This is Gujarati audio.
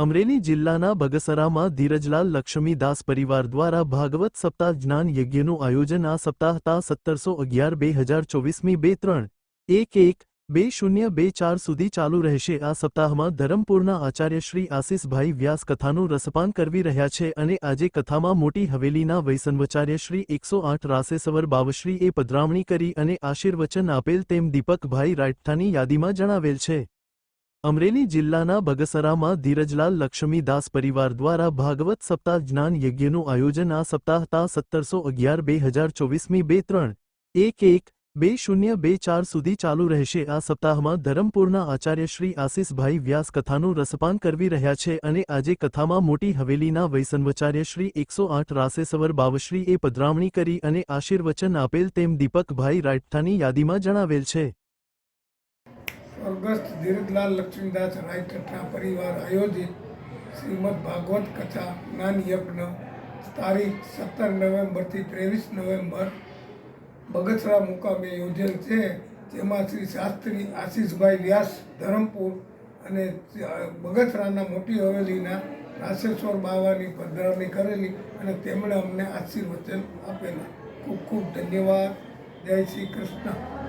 અમરેલી જિલ્લાના બગસરામાં ધીરજલાલ લક્ષ્મીદાસ પરિવાર દ્વારા ભાગવત સપ્તાહ જ્ઞાન યજ્ઞનું આયોજન આ સપ્તાહતા સત્તરસો અગિયાર બે હજાર ચોવીસમી બે ત્રણ એક એક બે શૂન્ય બે ચાર સુધી ચાલુ રહેશે. આ સપ્તાહમાં ધરમપુરના આચાર્ય શ્રી આશીષભાઈ વ્યાસ કથાનું રસપાન કરવી રહ્યા છે અને આજે કથામાં મોટી હવેલીના વૈસનવચાર્ય શ્રી એકસો આઠ રાસેસવર બાવશ્રીએ પધરામણી કરી અને આશીર્વચન આપેલ તેમ દીપકભાઈ રાઠાની યાદીમાં જણાવેલ છે. અમરેલી જિલ્લાના બગસરામાં ધીરજલાલ લક્ષ્મીદાસ પરિવાર દ્વારા ભાગવત સપ્તાહ જ્ઞાન યજ્ઞનું આયોજન આ સપ્તાહતા સત્તરસો અગિયાર બે હજાર ચોવીસમી બે ત્રણ, એક એક, બે શૂન્ય બે ચાર સુધી ચાલુ રહેશે. આ સપ્તાહમાં ધરમપુરના આચાર્ય શ્રી આશીષભાઈ વ્યાસ કથાનું રસપાન કરવી રહ્યા છે અને આજે કથામાં મોટી હવેલીના વૈસનવચાર્ય શ્રી એકસો આઠ રાસેસવર બાવશ્રીએ પધરામણી કરી અને આશીર્વચન આપેલ તેમ દીપકભાઈ રાયઠાની યાદીમાં જણાવેલ છે. સ્વર્ગસ્થ ધીરજલાલ લક્ષ્મીદાસ રાયઠઠા પરિવાર આયોજિત શ્રીમદ ભાગવત કથા જ્ઞાન યજ્ઞ, તારીખ સત્તર નવેમ્બરથી ત્રેવીસ નવેમ્બર બગસરા મુકામે યોજેલ છે, જેમાં શ્રી શાસ્ત્રી આશીષભાઈ વ્યાસ ધરમપુર અને બગસરાના મોટી હવેલીના રાસેશ્વર બાવાની પધરાવણી કરેલી અને તેમણે અમને આશીર્વચન આપેલા. ખૂબ ખૂબ ધન્યવાદ. જય શ્રી કૃષ્ણ.